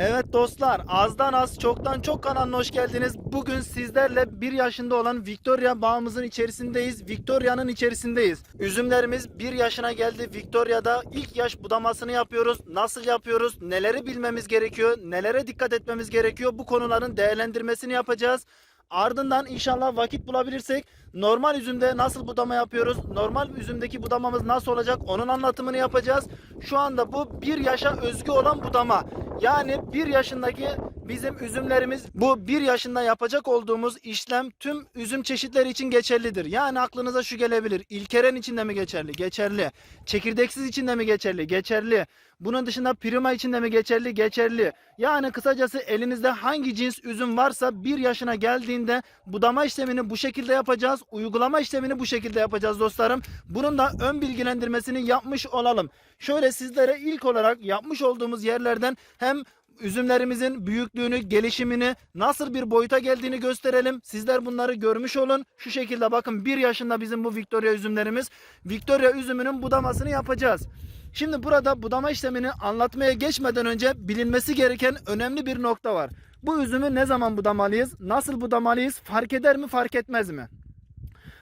Evet dostlar azdan az çoktan çok kanalına hoş geldiniz. Bugün sizlerle bir yaşında olan Victoria bağımızın içerisindeyiz. Victoria'nın içerisindeyiz. Üzümlerimiz bir yaşına geldi. Victoria'da ilk yaş budamasını yapıyoruz. Nasıl yapıyoruz? Neleri bilmemiz gerekiyor? Nelere dikkat etmemiz gerekiyor? Bu konuların değerlendirmesini yapacağız. Ardından inşallah vakit bulabilirsek normal üzümde nasıl budama yapıyoruz? Normal üzümdeki budamamız nasıl olacak? Onun anlatımını yapacağız. Şu anda bu bir yaşa özgü olan budama. Yani bir yaşındaki bizim üzümlerimiz bu bir yaşında yapacak olduğumuz işlem tüm üzüm çeşitleri için geçerlidir. Yani aklınıza şu gelebilir. İlkeren için de mi geçerli? Geçerli. Çekirdeksiz için de mi geçerli? Geçerli. Bunun dışında prima için de mi geçerli? Geçerli. Yani kısacası elinizde hangi cins üzüm varsa bir yaşına geldiğinde budama işlemini bu şekilde yapacağız. Uygulama işlemini bu şekilde yapacağız dostlarım. Bunun da ön bilgilendirmesini yapmış olalım. Şöyle sizlere ilk olarak yapmış olduğumuz yerlerden hem üzümlerimizin büyüklüğünü, gelişimini, nasıl bir boyuta geldiğini gösterelim. Sizler bunları görmüş olun. Şu şekilde bakın bir yaşında bizim bu Victoria üzümlerimiz. Victoria üzümünün budamasını yapacağız. Şimdi burada budama işlemini anlatmaya geçmeden önce bilinmesi gereken önemli bir nokta var. Bu üzümü ne zaman budamalıyız? Nasıl budamalıyız? Fark eder mi, fark etmez mi?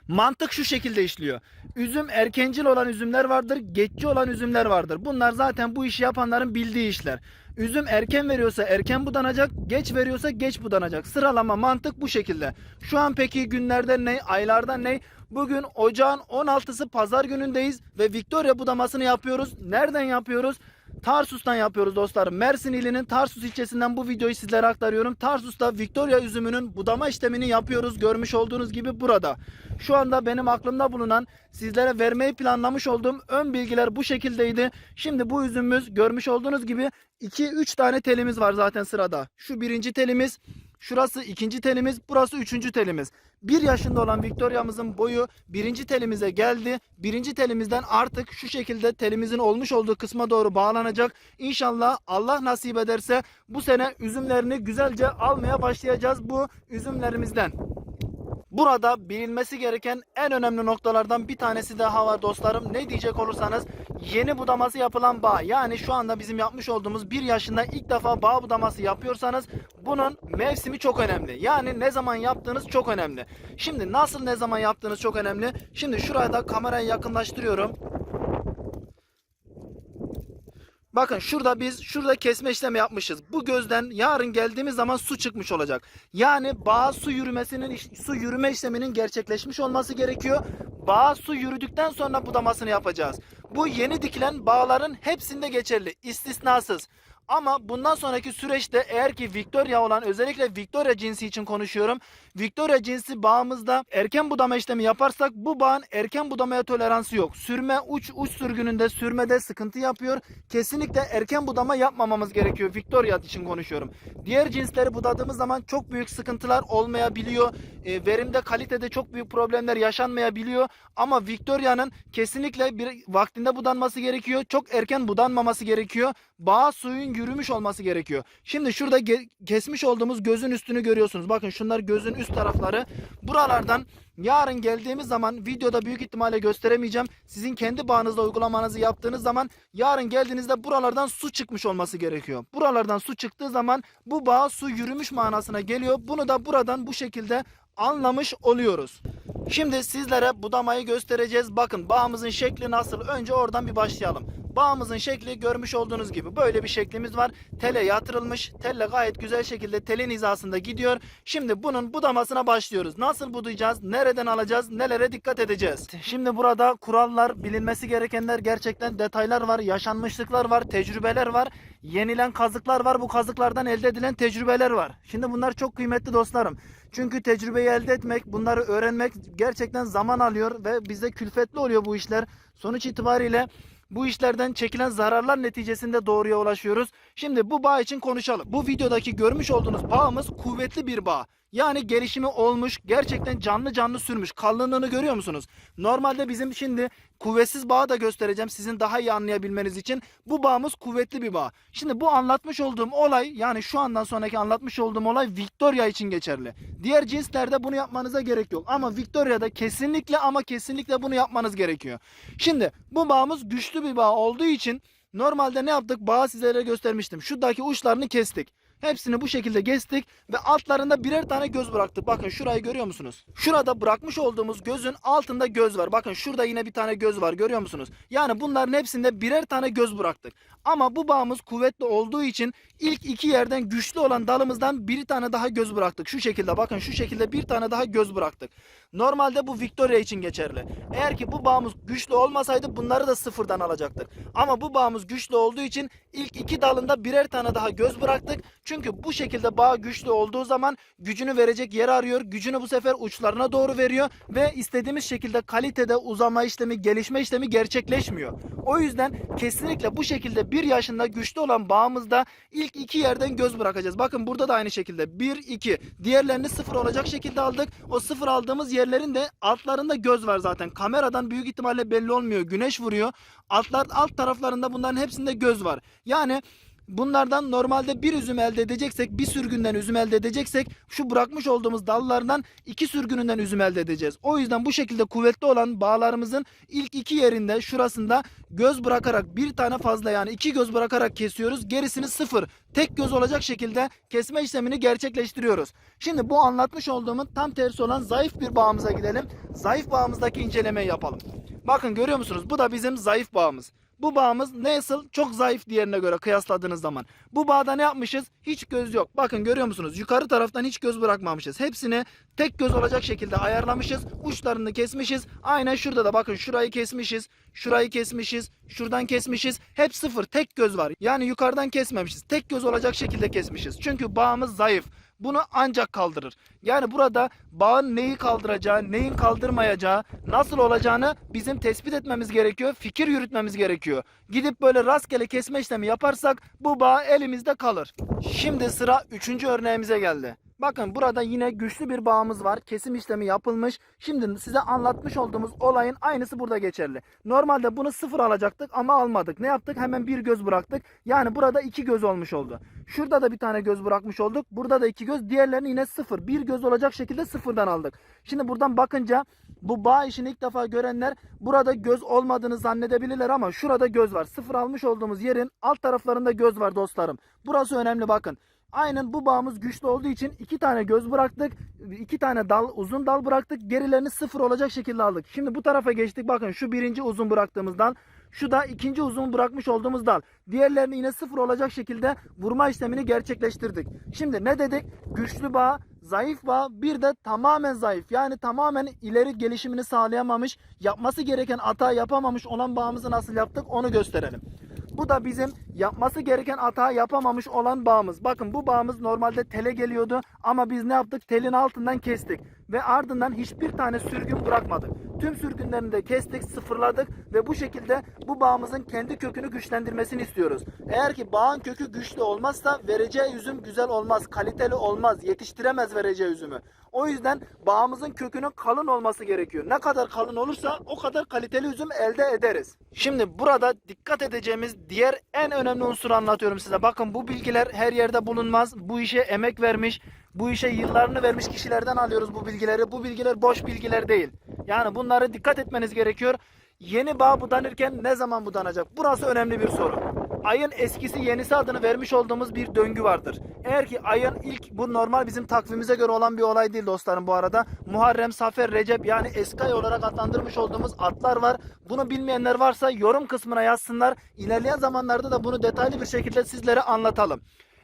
Mantık şu şekilde işliyor. Üzüm erkencil olan üzümler vardır, geçici olan üzümler vardır. Bunlar zaten bu işi yapanların bildiği işler. Üzüm erken veriyorsa erken budanacak, geç veriyorsa geç budanacak. Sıralama mantık bu şekilde. Şu an peki günlerden ne, aylardan ne? Bugün ocağın 16'sı pazar günündeyiz ve Victoria budamasını yapıyoruz. Nereden yapıyoruz? Tarsus'tan yapıyoruz dostlarım. Mersin ilinin Tarsus ilçesinden bu videoyu sizlere aktarıyorum. Tarsus'ta Victoria üzümünün budama işlemini yapıyoruz. Görmüş olduğunuz gibi burada. Şu anda benim aklımda bulunan sizlere vermeyi planlamış olduğum ön bilgiler bu şekildeydi. Şimdi bu üzümümüz görmüş olduğunuz gibi 2-3 tane telimiz var zaten sırada. Şu birinci telimiz, Şurası ikinci telimiz, burası üçüncü telimiz. Bir yaşında olan Victoria'mızın boyu birinci telimize geldi. Birinci telimizden artık şu şekilde telimizin olmuş olduğu kısma doğru bağlanacak. İnşallah Allah nasip ederse bu sene üzümlerini güzelce almaya başlayacağız bu üzümlerimizden. Burada bilinmesi gereken en önemli noktalardan bir tanesi daha var dostlarım. Ne diyecek olursanız yeni budaması yapılan bağ yani şu anda bizim yapmış olduğumuz bir yaşında ilk defa bağ budaması yapıyorsanız bunun mevsimi çok önemli. Yani ne zaman yaptığınız çok önemli. Şimdi nasıl ne zaman yaptığınız çok önemli. Şimdi şuraya da kamerayı yakınlaştırıyorum. Bakın şurada biz şurada kesme işlemi yapmışız. Bu gözden yarın geldiğimiz zaman su çıkmış olacak. Yani bağ su yürümesinin su yürüme işleminin gerçekleşmiş olması gerekiyor. Bağ su yürüdükten sonra budamasını yapacağız. Bu yeni dikilen bağların hepsinde geçerli. istisnasız. Ama bundan sonraki süreçte eğer ki Victoria olan özellikle Victoria cinsi için konuşuyorum. Victoria cinsi bağımızda erken budama işlemi yaparsak bu bağın erken budamaya toleransı yok. Sürme uç uç sürgününde sürmede sıkıntı yapıyor. Kesinlikle erken budama yapmamamız gerekiyor. Victoria için konuşuyorum. Diğer cinsleri budadığımız zaman çok büyük sıkıntılar olmayabiliyor. E, verimde kalitede çok büyük problemler yaşanmayabiliyor. Ama Victoria'nın kesinlikle bir vaktinde budanması gerekiyor. Çok erken budanmaması gerekiyor. Bağ suyun yürümüş olması gerekiyor. Şimdi şurada kesmiş olduğumuz gözün üstünü görüyorsunuz. Bakın şunlar gözün üst tarafları. Buralardan yarın geldiğimiz zaman videoda büyük ihtimalle gösteremeyeceğim. Sizin kendi bağınızda uygulamanızı yaptığınız zaman yarın geldiğinizde buralardan su çıkmış olması gerekiyor. Buralardan su çıktığı zaman bu bağ su yürümüş manasına geliyor. Bunu da buradan bu şekilde anlamış oluyoruz. Şimdi sizlere budamayı göstereceğiz. Bakın bağımızın şekli nasıl? Önce oradan bir başlayalım. Bağımızın şekli görmüş olduğunuz gibi böyle bir şeklimiz var. Tele yatırılmış. Telle gayet güzel şekilde telin hizasında gidiyor. Şimdi bunun budamasına başlıyoruz. Nasıl budayacağız? Nereden alacağız? Nelere dikkat edeceğiz? Şimdi burada kurallar, bilinmesi gerekenler gerçekten detaylar var. Yaşanmışlıklar var, tecrübeler var. Yenilen kazıklar var. Bu kazıklardan elde edilen tecrübeler var. Şimdi bunlar çok kıymetli dostlarım. Çünkü tecrübeyi elde etmek, bunları öğrenmek gerçekten zaman alıyor ve bizde külfetli oluyor bu işler. Sonuç itibariyle bu işlerden çekilen zararlar neticesinde doğruya ulaşıyoruz. Şimdi bu bağ için konuşalım. Bu videodaki görmüş olduğunuz bağımız kuvvetli bir bağ. Yani gelişimi olmuş, gerçekten canlı canlı sürmüş. Kalınlığını görüyor musunuz? Normalde bizim şimdi kuvvetsiz bağı da göstereceğim sizin daha iyi anlayabilmeniz için. Bu bağımız kuvvetli bir bağ. Şimdi bu anlatmış olduğum olay yani şu andan sonraki anlatmış olduğum olay Victoria için geçerli. Diğer cinslerde bunu yapmanıza gerek yok. Ama Victoria'da kesinlikle ama kesinlikle bunu yapmanız gerekiyor. Şimdi bu bağımız güçlü bir bağ olduğu için Normalde ne yaptık? Bağı sizlere göstermiştim. Şuradaki uçlarını kestik. Hepsini bu şekilde kestik ve altlarında birer tane göz bıraktık. Bakın şurayı görüyor musunuz? Şurada bırakmış olduğumuz gözün altında göz var. Bakın şurada yine bir tane göz var görüyor musunuz? Yani bunların hepsinde birer tane göz bıraktık. Ama bu bağımız kuvvetli olduğu için ilk iki yerden güçlü olan dalımızdan bir tane daha göz bıraktık. Şu şekilde bakın şu şekilde bir tane daha göz bıraktık. Normalde bu Victoria için geçerli. Eğer ki bu bağımız güçlü olmasaydı bunları da sıfırdan alacaktık. Ama bu bağımız güçlü olduğu için ilk iki dalında birer tane daha göz bıraktık. Çünkü bu şekilde bağ güçlü olduğu zaman gücünü verecek yer arıyor. Gücünü bu sefer uçlarına doğru veriyor ve istediğimiz şekilde kalitede uzama işlemi, gelişme işlemi gerçekleşmiyor. O yüzden kesinlikle bu şekilde bir yaşında güçlü olan bağımızda ilk iki yerden göz bırakacağız. Bakın burada da aynı şekilde 1 2 diğerlerini sıfır olacak şekilde aldık. O sıfır aldığımız yerlerin de altlarında göz var zaten. Kameradan büyük ihtimalle belli olmuyor. Güneş vuruyor. Altlar alt taraflarında bunların hepsinde göz var. Yani Bunlardan normalde bir üzüm elde edeceksek, bir sürgünden üzüm elde edeceksek şu bırakmış olduğumuz dallardan iki sürgününden üzüm elde edeceğiz. O yüzden bu şekilde kuvvetli olan bağlarımızın ilk iki yerinde şurasında göz bırakarak bir tane fazla yani iki göz bırakarak kesiyoruz. Gerisini sıfır tek göz olacak şekilde kesme işlemini gerçekleştiriyoruz. Şimdi bu anlatmış olduğumun tam tersi olan zayıf bir bağımıza gidelim. Zayıf bağımızdaki incelemeyi yapalım. Bakın görüyor musunuz? Bu da bizim zayıf bağımız. Bu bağımız nasıl çok zayıf diğerine göre kıyasladığınız zaman. Bu bağda ne yapmışız? Hiç göz yok. Bakın görüyor musunuz? Yukarı taraftan hiç göz bırakmamışız. Hepsini tek göz olacak şekilde ayarlamışız. Uçlarını kesmişiz. Aynen şurada da bakın şurayı kesmişiz. Şurayı kesmişiz. Şuradan kesmişiz. Hep sıfır. Tek göz var. Yani yukarıdan kesmemişiz. Tek göz olacak şekilde kesmişiz. Çünkü bağımız zayıf. Bunu ancak kaldırır. Yani burada bağın neyi kaldıracağı, neyin kaldırmayacağı, nasıl olacağını bizim tespit etmemiz gerekiyor. Fikir yürütmemiz gerekiyor. Gidip böyle rastgele kesme işlemi yaparsak bu bağ elimizde kalır. Şimdi sıra üçüncü örneğimize geldi. Bakın burada yine güçlü bir bağımız var. Kesim işlemi yapılmış. Şimdi size anlatmış olduğumuz olayın aynısı burada geçerli. Normalde bunu sıfır alacaktık ama almadık. Ne yaptık? Hemen bir göz bıraktık. Yani burada iki göz olmuş oldu. Şurada da bir tane göz bırakmış olduk. Burada da iki göz. Diğerlerini yine sıfır. Bir göz olacak şekilde sıfırdan aldık. Şimdi buradan bakınca bu bağ işini ilk defa görenler burada göz olmadığını zannedebilirler ama şurada göz var. Sıfır almış olduğumuz yerin alt taraflarında göz var dostlarım. Burası önemli bakın. Aynen bu bağımız güçlü olduğu için iki tane göz bıraktık. iki tane dal uzun dal bıraktık. Gerilerini sıfır olacak şekilde aldık. Şimdi bu tarafa geçtik. Bakın şu birinci uzun bıraktığımız dal. Şu da ikinci uzun bırakmış olduğumuz dal. Diğerlerini yine sıfır olacak şekilde vurma işlemini gerçekleştirdik. Şimdi ne dedik? Güçlü bağ, zayıf bağ, bir de tamamen zayıf. Yani tamamen ileri gelişimini sağlayamamış, yapması gereken hata yapamamış olan bağımızı nasıl yaptık onu gösterelim. Bu da bizim yapması gereken hata yapamamış olan bağımız. Bakın bu bağımız normalde tele geliyordu ama biz ne yaptık? Telin altından kestik ve ardından hiçbir tane sürgün bırakmadık. Tüm sürgünlerini de kestik, sıfırladık ve bu şekilde bu bağımızın kendi kökünü güçlendirmesini istiyoruz. Eğer ki bağın kökü güçlü olmazsa vereceği üzüm güzel olmaz, kaliteli olmaz, yetiştiremez vereceği üzümü. O yüzden bağımızın kökünün kalın olması gerekiyor. Ne kadar kalın olursa o kadar kaliteli üzüm elde ederiz. Şimdi burada dikkat edeceğimiz diğer en önemli unsuru anlatıyorum size. Bakın bu bilgiler her yerde bulunmaz. Bu işe emek vermiş, bu işe yıllarını vermiş kişilerden alıyoruz bu bilgileri. Bu bilgiler boş bilgiler değil. Yani bunları dikkat etmeniz gerekiyor. Yeni bağ budanırken ne zaman budanacak? Burası önemli bir soru. Ayın eskisi yenisi adını vermiş olduğumuz bir döngü vardır. Eğer ki ayın ilk bu normal bizim takvimimize göre olan bir olay değil dostlarım bu arada. Muharrem, Safer, Recep yani eski ay olarak adlandırmış olduğumuz atlar var. Bunu bilmeyenler varsa yorum kısmına yazsınlar. İlerleyen zamanlarda da bunu detaylı bir şekilde sizlere anlatalım.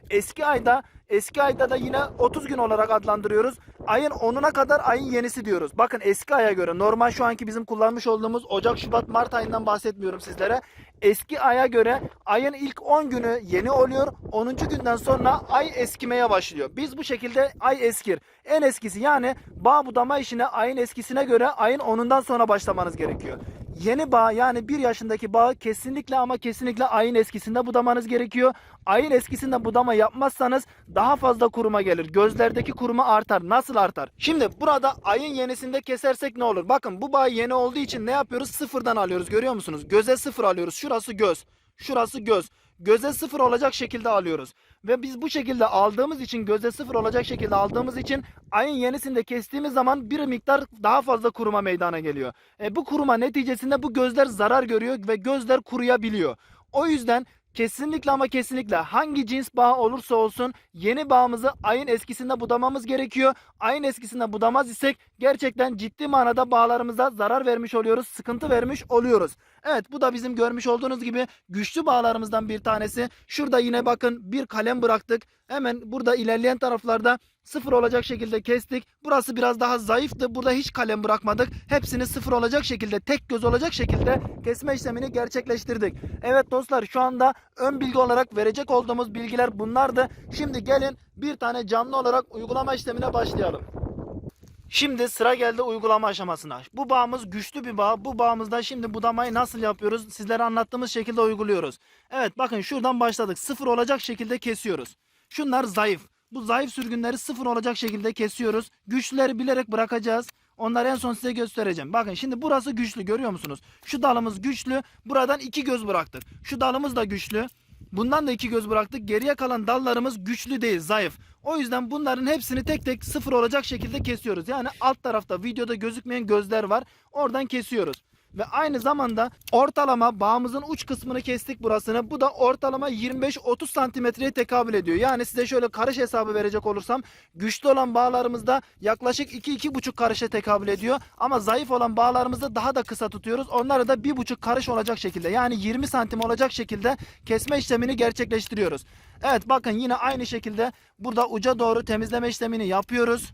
Eski ayda eski ayda da yine 30 gün olarak adlandırıyoruz. Ayın 10'una kadar ayın yenisi diyoruz. Bakın eski aya göre normal şu anki bizim kullanmış olduğumuz Ocak, Şubat, Mart ayından bahsetmiyorum sizlere. Eski aya göre ayın ilk 10 günü yeni oluyor. 10. günden sonra ay eskimeye başlıyor. Biz bu şekilde ay eskir. En eskisi yani bağ budama işine ayın eskisine göre ayın 10'undan sonra başlamanız gerekiyor. Yeni bağ yani bir yaşındaki bağ kesinlikle ama kesinlikle ayın eskisinde budamanız gerekiyor. Ayın eskisinde budama yapmazsanız daha fazla kuruma gelir. Gözlerdeki kuruma artar. Nasıl artar? Şimdi burada ayın yenisinde kesersek ne olur? Bakın bu bağ yeni olduğu için ne yapıyoruz? Sıfırdan alıyoruz. Görüyor musunuz? Göze sıfır alıyoruz. Şurası göz. Şurası göz. Göze sıfır olacak şekilde alıyoruz. Ve biz bu şekilde aldığımız için göze sıfır olacak şekilde aldığımız için ayın yenisinde kestiğimiz zaman bir miktar daha fazla kuruma meydana geliyor. E, bu kuruma neticesinde bu gözler zarar görüyor ve gözler kuruyabiliyor. O yüzden kesinlikle ama kesinlikle hangi cins bağ olursa olsun yeni bağımızı ayın eskisinde budamamız gerekiyor. Ayın eskisinde budamaz isek gerçekten ciddi manada bağlarımıza zarar vermiş oluyoruz, sıkıntı vermiş oluyoruz. Evet bu da bizim görmüş olduğunuz gibi güçlü bağlarımızdan bir tanesi. Şurada yine bakın bir kalem bıraktık. Hemen burada ilerleyen taraflarda sıfır olacak şekilde kestik. Burası biraz daha zayıftı. Burada hiç kalem bırakmadık. Hepsini sıfır olacak şekilde, tek göz olacak şekilde kesme işlemini gerçekleştirdik. Evet dostlar şu anda ön bilgi olarak verecek olduğumuz bilgiler bunlardı. Şimdi gelin bir tane canlı olarak uygulama işlemine başlayalım. Şimdi sıra geldi uygulama aşamasına. Bu bağımız güçlü bir bağ. Bu bağımızda şimdi budamayı nasıl yapıyoruz? Sizlere anlattığımız şekilde uyguluyoruz. Evet bakın şuradan başladık. Sıfır olacak şekilde kesiyoruz. Şunlar zayıf. Bu zayıf sürgünleri sıfır olacak şekilde kesiyoruz. Güçlüleri bilerek bırakacağız. Onları en son size göstereceğim. Bakın şimdi burası güçlü görüyor musunuz? Şu dalımız güçlü. Buradan iki göz bıraktık. Şu dalımız da güçlü. Bundan da iki göz bıraktık. Geriye kalan dallarımız güçlü değil, zayıf. O yüzden bunların hepsini tek tek sıfır olacak şekilde kesiyoruz. Yani alt tarafta videoda gözükmeyen gözler var. Oradan kesiyoruz. Ve aynı zamanda ortalama bağımızın uç kısmını kestik burasını. Bu da ortalama 25-30 santimetreye tekabül ediyor. Yani size şöyle karış hesabı verecek olursam güçlü olan bağlarımızda yaklaşık 2-2,5 karışa tekabül ediyor. Ama zayıf olan bağlarımızda daha da kısa tutuyoruz. Onları da 1,5 karış olacak şekilde yani 20 santim olacak şekilde kesme işlemini gerçekleştiriyoruz. Evet bakın yine aynı şekilde burada uca doğru temizleme işlemini yapıyoruz.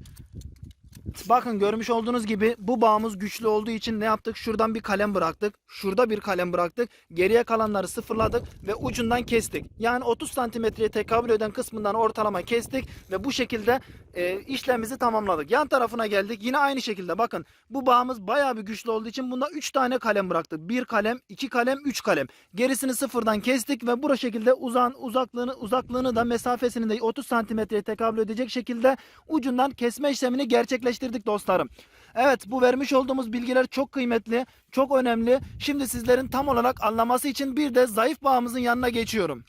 Bakın görmüş olduğunuz gibi bu bağımız güçlü olduğu için ne yaptık? Şuradan bir kalem bıraktık. Şurada bir kalem bıraktık. Geriye kalanları sıfırladık ve ucundan kestik. Yani 30 santimetreye tekabül eden kısmından ortalama kestik ve bu şekilde e, işlemimizi tamamladık. Yan tarafına geldik. Yine aynı şekilde bakın bu bağımız bayağı bir güçlü olduğu için bunda 3 tane kalem bıraktık. 1 kalem, 2 kalem, 3 kalem. Gerisini sıfırdan kestik ve bu şekilde uzan uzaklığını uzaklığını da mesafesini de 30 santimetreye tekabül edecek şekilde ucundan kesme işlemini gerçekleştirdik dostlarım. Evet bu vermiş olduğumuz bilgiler çok kıymetli, çok önemli. Şimdi sizlerin tam olarak anlaması için bir de zayıf bağımızın yanına geçiyorum.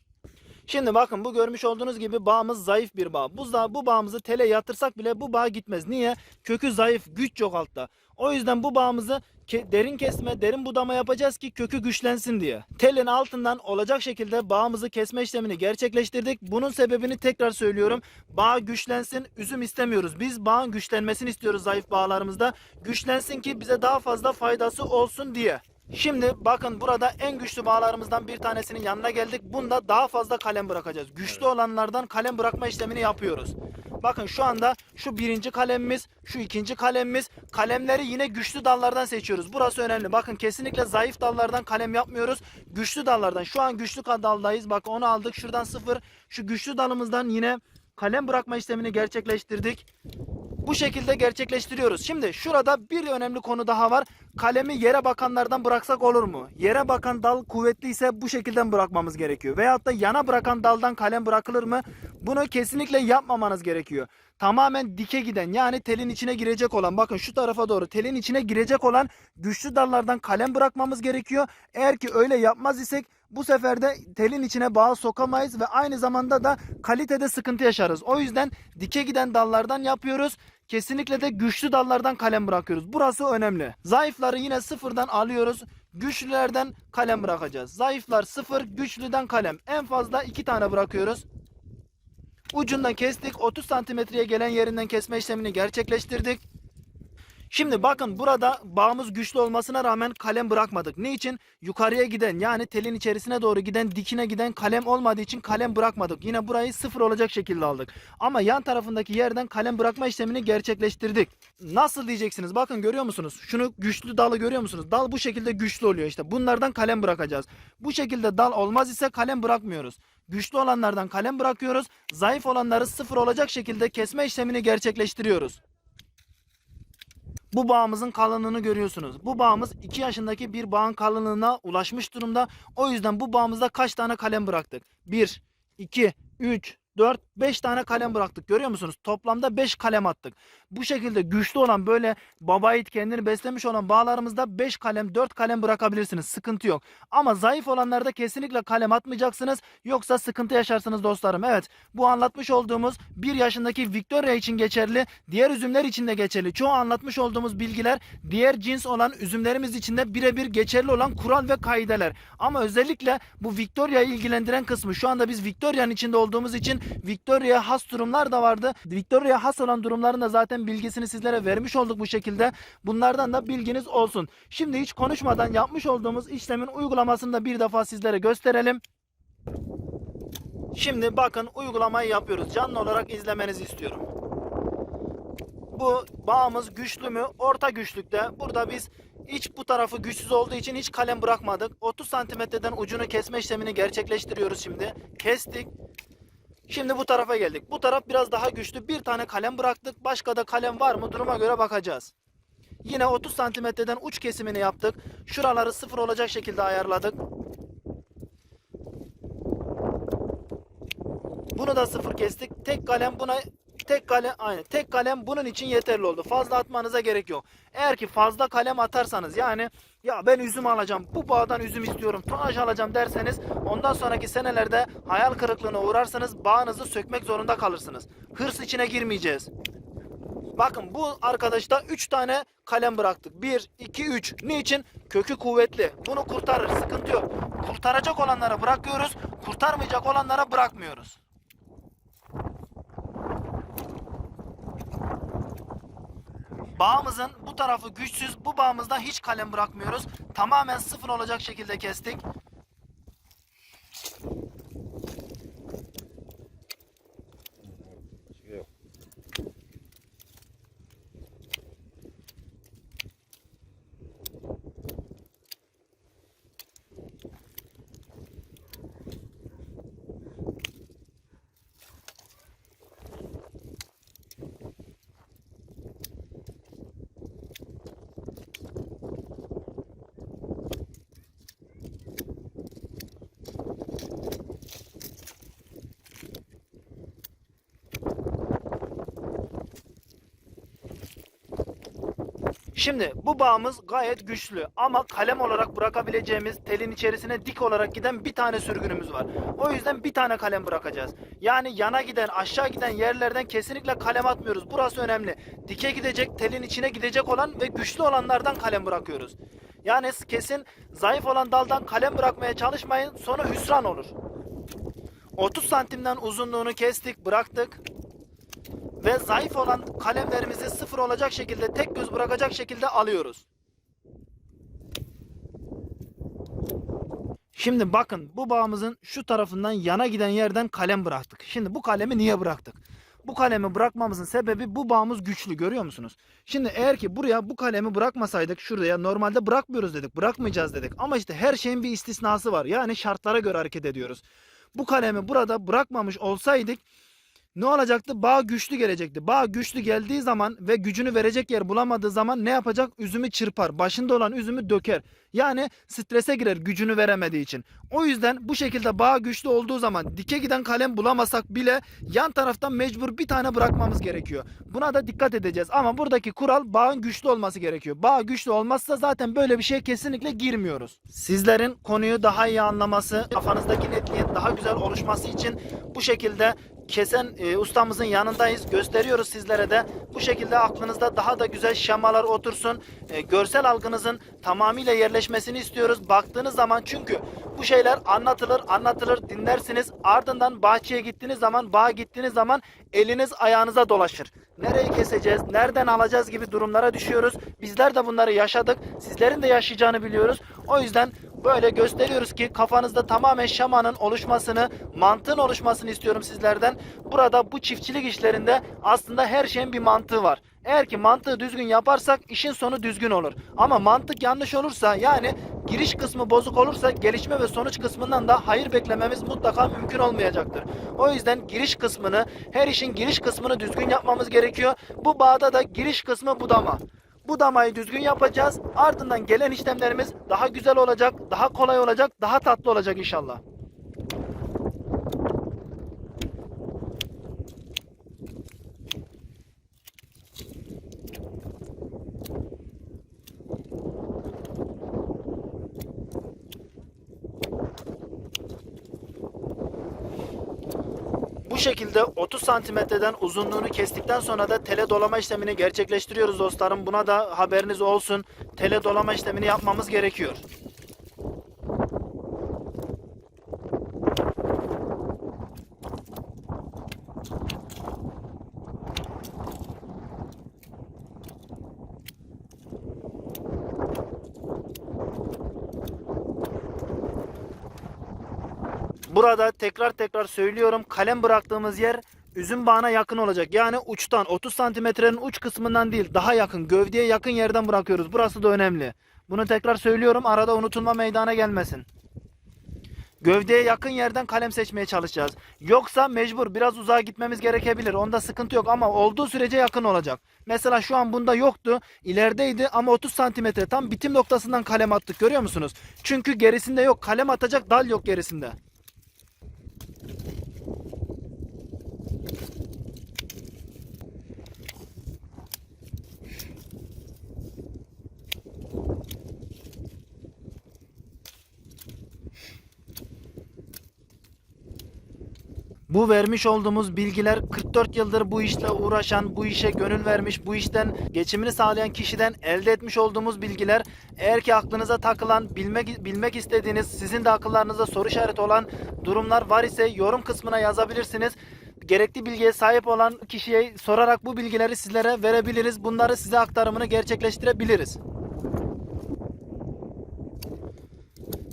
Şimdi bakın bu görmüş olduğunuz gibi bağımız zayıf bir bağ. Bu, bu bağımızı tele yatırsak bile bu bağ gitmez. Niye? Kökü zayıf, güç yok altta. O yüzden bu bağımızı ke- derin kesme, derin budama yapacağız ki kökü güçlensin diye. Telin altından olacak şekilde bağımızı kesme işlemini gerçekleştirdik. Bunun sebebini tekrar söylüyorum. Bağ güçlensin, üzüm istemiyoruz. Biz bağın güçlenmesini istiyoruz zayıf bağlarımızda. Güçlensin ki bize daha fazla faydası olsun diye. Şimdi bakın burada en güçlü bağlarımızdan bir tanesinin yanına geldik. Bunda daha fazla kalem bırakacağız. Güçlü olanlardan kalem bırakma işlemini yapıyoruz. Bakın şu anda şu birinci kalemimiz, şu ikinci kalemimiz. Kalemleri yine güçlü dallardan seçiyoruz. Burası önemli. Bakın kesinlikle zayıf dallardan kalem yapmıyoruz. Güçlü dallardan. Şu an güçlü daldayız. Bakın onu aldık. Şuradan sıfır. Şu güçlü dalımızdan yine kalem bırakma işlemini gerçekleştirdik. Bu şekilde gerçekleştiriyoruz. Şimdi şurada bir önemli konu daha var. Kalemi yere bakanlardan bıraksak olur mu? Yere bakan dal kuvvetliyse bu şekilde bırakmamız gerekiyor. Veyahut da yana bırakan daldan kalem bırakılır mı? Bunu kesinlikle yapmamanız gerekiyor. Tamamen dike giden yani telin içine girecek olan bakın şu tarafa doğru telin içine girecek olan güçlü dallardan kalem bırakmamız gerekiyor. Eğer ki öyle yapmaz isek bu sefer de telin içine bağ sokamayız ve aynı zamanda da kalitede sıkıntı yaşarız. O yüzden dike giden dallardan yapıyoruz. Kesinlikle de güçlü dallardan kalem bırakıyoruz. Burası önemli. Zayıfları yine sıfırdan alıyoruz. Güçlülerden kalem bırakacağız. Zayıflar sıfır, güçlüden kalem. En fazla iki tane bırakıyoruz. Ucundan kestik. 30 santimetreye gelen yerinden kesme işlemini gerçekleştirdik. Şimdi bakın burada bağımız güçlü olmasına rağmen kalem bırakmadık. Ne için? Yukarıya giden yani telin içerisine doğru giden dikine giden kalem olmadığı için kalem bırakmadık. Yine burayı sıfır olacak şekilde aldık. Ama yan tarafındaki yerden kalem bırakma işlemini gerçekleştirdik. Nasıl diyeceksiniz? Bakın görüyor musunuz? Şunu güçlü dalı görüyor musunuz? Dal bu şekilde güçlü oluyor işte. Bunlardan kalem bırakacağız. Bu şekilde dal olmaz ise kalem bırakmıyoruz. Güçlü olanlardan kalem bırakıyoruz. Zayıf olanları sıfır olacak şekilde kesme işlemini gerçekleştiriyoruz. Bu bağımızın kalınlığını görüyorsunuz. Bu bağımız 2 yaşındaki bir bağın kalınlığına ulaşmış durumda. O yüzden bu bağımızda kaç tane kalem bıraktık? 1, 2, 3, 4, 5 tane kalem bıraktık. Görüyor musunuz? Toplamda 5 kalem attık. Bu şekilde güçlü olan böyle baba yiğit kendini beslemiş olan bağlarımızda 5 kalem 4 kalem bırakabilirsiniz. Sıkıntı yok. Ama zayıf olanlarda kesinlikle kalem atmayacaksınız. Yoksa sıkıntı yaşarsınız dostlarım. Evet bu anlatmış olduğumuz 1 yaşındaki Victoria için geçerli. Diğer üzümler için de geçerli. Çoğu anlatmış olduğumuz bilgiler diğer cins olan üzümlerimiz için de birebir geçerli olan kural ve kaideler. Ama özellikle bu Victoria'yı ilgilendiren kısmı şu anda biz Victoria'nın içinde olduğumuz için Victoria'ya has durumlar da vardı. Victoria'ya has olan durumların da zaten bilgisini sizlere vermiş olduk bu şekilde. Bunlardan da bilginiz olsun. Şimdi hiç konuşmadan yapmış olduğumuz işlemin uygulamasını da bir defa sizlere gösterelim. Şimdi bakın uygulamayı yapıyoruz. Canlı olarak izlemenizi istiyorum. Bu bağımız güçlü mü? Orta güçlükte. Burada biz iç bu tarafı güçsüz olduğu için hiç kalem bırakmadık. 30 santimetreden ucunu kesme işlemini gerçekleştiriyoruz şimdi. Kestik. Şimdi bu tarafa geldik. Bu taraf biraz daha güçlü. Bir tane kalem bıraktık. Başka da kalem var mı? Duruma göre bakacağız. Yine 30 santimetreden uç kesimini yaptık. Şuraları sıfır olacak şekilde ayarladık. Bunu da sıfır kestik. Tek kalem buna tek kalem aynı. Tek kalem bunun için yeterli oldu. Fazla atmanıza gerek yok. Eğer ki fazla kalem atarsanız yani ya ben üzüm alacağım. Bu bağdan üzüm istiyorum. Tonaj alacağım derseniz ondan sonraki senelerde hayal kırıklığına uğrarsanız bağınızı sökmek zorunda kalırsınız. Hırs içine girmeyeceğiz. Bakın bu arkadaşta 3 tane kalem bıraktık. 1, 2, 3. Niçin? Kökü kuvvetli. Bunu kurtarır. Sıkıntı yok. Kurtaracak olanlara bırakıyoruz. Kurtarmayacak olanlara bırakmıyoruz. Bağımızın bu tarafı güçsüz. Bu bağımızda hiç kalem bırakmıyoruz. Tamamen sıfır olacak şekilde kestik. Şimdi bu bağımız gayet güçlü ama kalem olarak bırakabileceğimiz telin içerisine dik olarak giden bir tane sürgünümüz var. O yüzden bir tane kalem bırakacağız. Yani yana giden aşağı giden yerlerden kesinlikle kalem atmıyoruz. Burası önemli. Dike gidecek telin içine gidecek olan ve güçlü olanlardan kalem bırakıyoruz. Yani kesin zayıf olan daldan kalem bırakmaya çalışmayın sonra hüsran olur. 30 santimden uzunluğunu kestik bıraktık ve zayıf olan kalemlerimizi sıfır olacak şekilde tek göz bırakacak şekilde alıyoruz. Şimdi bakın bu bağımızın şu tarafından yana giden yerden kalem bıraktık. Şimdi bu kalemi niye bıraktık? Bu kalemi bırakmamızın sebebi bu bağımız güçlü görüyor musunuz? Şimdi eğer ki buraya bu kalemi bırakmasaydık şuraya normalde bırakmıyoruz dedik bırakmayacağız dedik. Ama işte her şeyin bir istisnası var. Yani şartlara göre hareket ediyoruz. Bu kalemi burada bırakmamış olsaydık ne olacaktı? Bağ güçlü gelecekti. Bağ güçlü geldiği zaman ve gücünü verecek yer bulamadığı zaman ne yapacak? Üzümü çırpar. Başında olan üzümü döker. Yani strese girer gücünü veremediği için. O yüzden bu şekilde bağ güçlü olduğu zaman dike giden kalem bulamasak bile yan taraftan mecbur bir tane bırakmamız gerekiyor. Buna da dikkat edeceğiz. Ama buradaki kural bağın güçlü olması gerekiyor. Bağ güçlü olmazsa zaten böyle bir şeye kesinlikle girmiyoruz. Sizlerin konuyu daha iyi anlaması, kafanızdaki netliğin daha güzel oluşması için bu şekilde kesen e, ustamızın yanındayız. Gösteriyoruz sizlere de. Bu şekilde aklınızda daha da güzel şemalar otursun. E, görsel algınızın tamamıyla yerleşmesini istiyoruz. Baktığınız zaman çünkü bu şeyler anlatılır, anlatılır, dinlersiniz. Ardından bahçeye gittiğiniz zaman, bağa gittiğiniz zaman eliniz ayağınıza dolaşır. Nereyi keseceğiz, nereden alacağız gibi durumlara düşüyoruz. Bizler de bunları yaşadık. Sizlerin de yaşayacağını biliyoruz. O yüzden böyle gösteriyoruz ki kafanızda tamamen şamanın oluşmasını, mantığın oluşmasını istiyorum sizlerden. Burada bu çiftçilik işlerinde aslında her şeyin bir mantığı var. Eğer ki mantığı düzgün yaparsak işin sonu düzgün olur. Ama mantık yanlış olursa yani giriş kısmı bozuk olursa gelişme ve sonuç kısmından da hayır beklememiz mutlaka mümkün olmayacaktır. O yüzden giriş kısmını, her işin giriş kısmını düzgün yapmamız gerekiyor. Bu bağda da giriş kısmı budama. Budamayı düzgün yapacağız. Ardından gelen işlemlerimiz daha güzel olacak, daha kolay olacak, daha tatlı olacak inşallah. Şekilde 30 santimetreden uzunluğunu kestikten sonra da tele dolama işlemini gerçekleştiriyoruz dostlarım. Buna da haberiniz olsun. Tele dolama işlemini yapmamız gerekiyor. Burada tekrar tekrar söylüyorum kalem bıraktığımız yer üzüm bağına yakın olacak. Yani uçtan 30 santimetrenin uç kısmından değil daha yakın gövdeye yakın yerden bırakıyoruz. Burası da önemli. Bunu tekrar söylüyorum arada unutulma meydana gelmesin. Gövdeye yakın yerden kalem seçmeye çalışacağız. Yoksa mecbur biraz uzağa gitmemiz gerekebilir. Onda sıkıntı yok ama olduğu sürece yakın olacak. Mesela şu an bunda yoktu. ilerideydi ama 30 santimetre tam bitim noktasından kalem attık görüyor musunuz? Çünkü gerisinde yok. Kalem atacak dal yok gerisinde. Bu vermiş olduğumuz bilgiler 44 yıldır bu işle uğraşan, bu işe gönül vermiş, bu işten geçimini sağlayan kişiden elde etmiş olduğumuz bilgiler. Eğer ki aklınıza takılan, bilmek bilmek istediğiniz, sizin de akıllarınızda soru işareti olan durumlar var ise yorum kısmına yazabilirsiniz. Gerekli bilgiye sahip olan kişiye sorarak bu bilgileri sizlere verebiliriz. Bunları size aktarımını gerçekleştirebiliriz.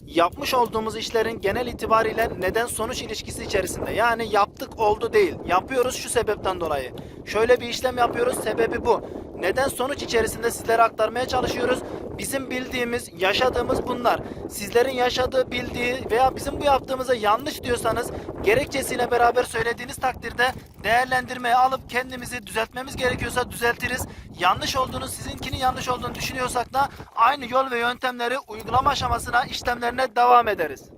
Yapmış olduğumuz işlerin genel itibariyle neden sonuç ilişkisi içerisinde. Yani yaptık oldu değil. Yapıyoruz şu sebepten dolayı. Şöyle bir işlem yapıyoruz sebebi bu. Neden sonuç içerisinde sizlere aktarmaya çalışıyoruz. Bizim bildiğimiz, yaşadığımız bunlar. Sizlerin yaşadığı, bildiği veya bizim bu yaptığımıza yanlış diyorsanız gerekçesiyle beraber söylediğiniz takdirde değerlendirmeye alıp kendimizi düzeltmemiz gerekiyorsa düzeltiriz. Yanlış olduğunu, sizinkinin yanlış olduğunu düşünüyorsak da aynı yol ve yöntemleri uygulama aşamasına işlemlerine devam ederiz.